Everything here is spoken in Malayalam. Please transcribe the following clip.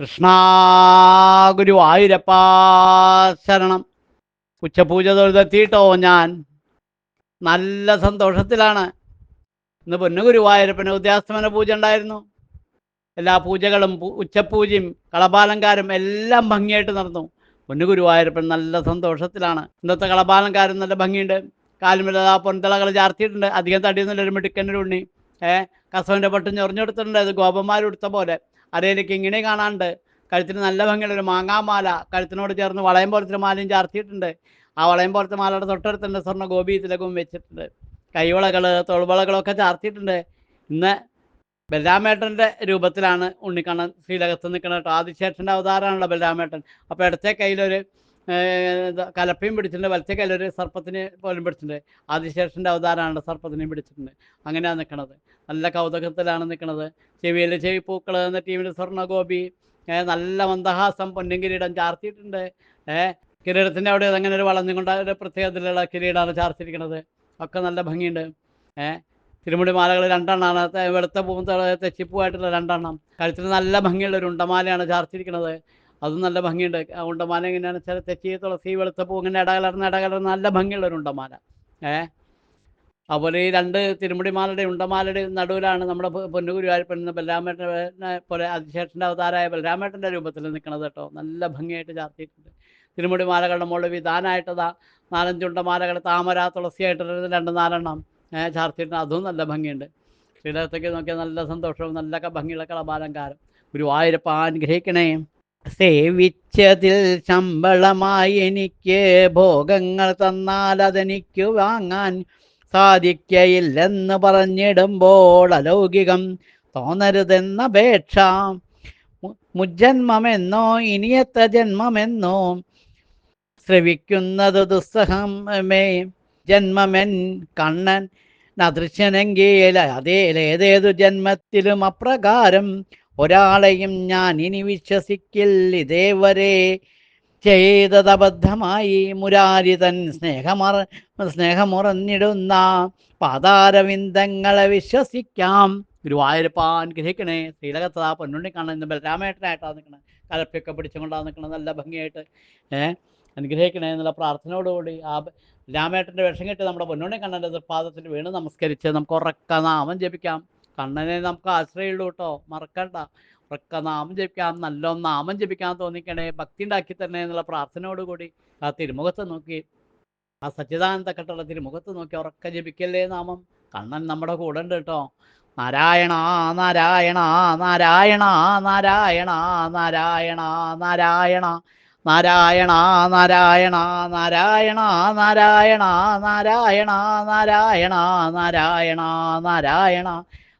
കൃഷ്ണ ഗുരുവായൂരപ്പാ ശരണം. ഉച്ചപൂജ തൊഴുതെത്തിയിട്ടോ ഞാൻ. നല്ല സന്തോഷത്തിലാണ്. ഇന്ന് പൊന്നു ഗുരുവായൂരപ്പന് ഉദ്യാസ്തമന പൂജ ഉണ്ടായിരുന്നു. എല്ലാ പൂജകളും ഉച്ചപൂജയും കളപാലങ്കാരും എല്ലാം ഭംഗിയായിട്ട് നടന്നു. പൊന്നു ഗുരുവായൂരപ്പൻ നല്ല സന്തോഷത്തിലാണ്. ഇന്നത്തെ കളപാലങ്കാരും നല്ല ഭംഗിയുണ്ട്. കാലുമില്ല പൊൻതളകൾ ചാർത്തിയിട്ടുണ്ട്. അധികം തടിയൊന്നുമില്ല ഒരു മിടുക്കന്റെ ഉണ്ണി. ഏഹ് കസവന്റെ പട്ടും ഞൊറിഞ്ഞെടുത്തിട്ടുണ്ട് അത് ഗോപന്മാരെടുത്ത പോലെ. അരയിലേക്ക് ഇങ്ങനെ കാണാണ്ട് കഴുത്തിന് നല്ല ഭംഗിയുള്ള ഒരു മാങ്ങാമാല കഴുത്തിനോട് ചേർന്ന് വളയം പോലത്തെ മാലയും ചാർത്തിയിട്ടുണ്ട്. ആ വളയം പോലത്തെ മാലയുടെ തൊട്ടടുത്തുണ്ട് സ്വർണ ഗോപി തിലകവും വെച്ചിട്ടുണ്ട്. കൈവളകൾ തൊഴുവളകളൊക്കെ ചാർത്തിയിട്ടുണ്ട്. ഇന്ന് ബലരാമേട്ടന്റെ രൂപത്തിലാണ് ഉണ്ണിക്കണ്ണൻ ശ്രീലകത്ത് നിൽക്കുന്നത് കേട്ടോ. ആദിശേഷന്റെ അവതാരമാണല്ലോ ബലരാമേട്ടൻ അപ്പോൾ ഇടത്തെ കയ്യിലൊരു കലപ്പയും പിടിച്ചിട്ടുണ്ട്. വലത്തെ കയ്യിലൊരു സർപ്പത്തിനെ പോലും പിടിച്ചിട്ടുണ്ട്. ആദിശേഷന്റെ അവതാരമാണ് സർപ്പത്തിനെയും പിടിച്ചിട്ടുണ്ട്. അങ്ങനെയാണ് നിൽക്കുന്നത് നല്ല കൗതുകത്തിലാണ് നിൽക്കുന്നത് ചെവിയിൽ ചെവി പൂക്കൾ എന്ന ടീമിൽ സ്വർണഗോപി നല്ല മന്ദഹാസം പൊന്നും കിരീടം ചാർത്തിയിട്ടുണ്ട്. ഏഹ് കിരീടത്തിന്റെ അവിടെ അങ്ങനെ ഒരു വളഞ്ഞുകൊണ്ട് ഒരു പ്രത്യേകതയിലുള്ള കിരീടമാണ് ചാർത്തിയിരിക്കുന്നത് ഒക്കെ നല്ല ഭംഗിയുണ്ട്. ഏഹ് തിരുമുടി മാലകൾ രണ്ടെണ്ണമാണ് വെളുത്ത പൂവും തെച്ചിപ്പൂവായിട്ടുള്ള രണ്ടെണ്ണം. കഴുത്തിന് നല്ല ഭംഗിയുള്ള ഒരു ഉണ്ടമാലയാണ് ചാർത്തിയിരിക്കുന്നത് അതും നല്ല ഭംഗിയുണ്ട്. ആ ഉണ്ടമാല എങ്ങനെയാണ് ചില തെച്ചി തുളസി വെളുത്തപ്പൂ ഇങ്ങനെ ഇടകലർന്ന് ഇടകലർന്ന് നല്ല ഭംഗിയുള്ള ഒരു ഉണ്ടമാല ഏ? അതുപോലെ ഈ രണ്ട് തിരുമുടിമാലയുടെ ഉണ്ടമാലയുടെ നടുവിലാണ് നമ്മുടെ പൊന്നുഗുരുവായൂരപ്പൻ ബലരാമേട്ടനെ പോലെ അതിശേഷന്റെ അവതാരമായ ബലരാമേട്ടന്റെ രൂപത്തിൽ നിൽക്കുന്നത് കേട്ടോ. നല്ല ഭംഗിയായിട്ട് ചാർത്തിയിട്ടുണ്ട്. തിരുമുടിമാലകളുടെ മുകളിൽ വിധാനമായിട്ടതാ നാലഞ്ചുണ്ടമാലകൾ താമര തുളസിയായിട്ട് രണ്ട് നാലെണ്ണം ചാർത്തിയിട്ടുണ്ട്. അതും നല്ല ഭംഗിയുണ്ട്. ശ്രീലത്തേക്ക് നോക്കിയാൽ നല്ല സന്തോഷവും നല്ല ഭംഗിയുള്ള കളഭാലങ്കാരം ഗുരുവായൂരപ്പ അനുഗ്രഹിക്കണേ സേവിച്ചതിൽ ശമ്പളമായി എനിക്ക് ഭോഗങ്ങൾ തന്നാൽ അതെനിക്ക് വാങ്ങാൻ സാധിക്കയില്ലെന്ന് പറഞ്ഞിടുമ്പോൾ അലൗകികം തോന്നരുതെന്നപേക്ഷ മുജ്ജന്മമെന്നോ ഇനിയത്തെ ജന്മമെന്നോ ശ്രവിക്കുന്നത് ദുസ്സഹമേ. ജന്മമെൻ കണ്ണൻ നദൃശ്യനെങ്കിൽ അതേലേതേതു ജന്മത്തിലും അപ്രകാരം ഒരാളെയും ഞാൻ ഇനി വിശ്വസിക്കില്ല. ഇതേവരെ ചെയ്തതബദ്ധമായി മുരാരിതൻ സ്നേഹമറ സ്നേഹമുറഞ്ഞിടുന്ന പാതാരവിന്ദങ്ങളെ വിശ്വസിക്കാം. ഗുരുവായൂരപ്പ അനുഗ്രഹിക്കണേ ശ്രീലകത്താ പൊന്നുണ്ണി കാണാൻ ഇന്ന് ബലരാമേട്ടനായിട്ടാണ് നിൽക്കണത് കലപ്പൊക്കെ പിടിച്ചുകൊണ്ടാണ് നിൽക്കണത് നല്ല ഭംഗിയായിട്ട് ഏഹ് അനുഗ്രഹിക്കണേ എന്നുള്ള പ്രാർത്ഥനയോടുകൂടി ആ രാമേട്ടന്റെ വേഷം കെട്ടി നമ്മുടെ പൊന്നുണ്ണി കണ്ണന്റെ പാദത്തിൽ വീണ് നമസ്കരിച്ച് നമുക്ക് ഉറക്ക നാമം ജപിക്കാം. കണ്ണനെ നമുക്ക് ആശ്രയമുള്ളൂ കേട്ടോ മറക്കണ്ട ഉറക്ക നാമം ജപിക്കാം നല്ല നാമം ജപിക്കാൻ തോന്നിക്കണേ ഭക്തി ഉണ്ടാക്കി തന്നെ എന്നുള്ള പ്രാർത്ഥനയോടുകൂടി ആ തിരുമുഖത്ത് നോക്കി ആ സച്ചിദാനന്ദ കെട്ടുള്ള തിരുമുഖത്ത് നോക്കി ഉറക്ക ജപിക്കല്ലേ നാമം കണ്ണൻ നമ്മുടെ കൂടെ ഉണ്ട് കേട്ടോ നാരായണ നാരായണ നാരായണ നാരായണ നാരായണ നാരായണ നാരായണ നാരായണ നാരായണ നാരായണ നാരായണ നാരായണ നാരായണ നാരായണ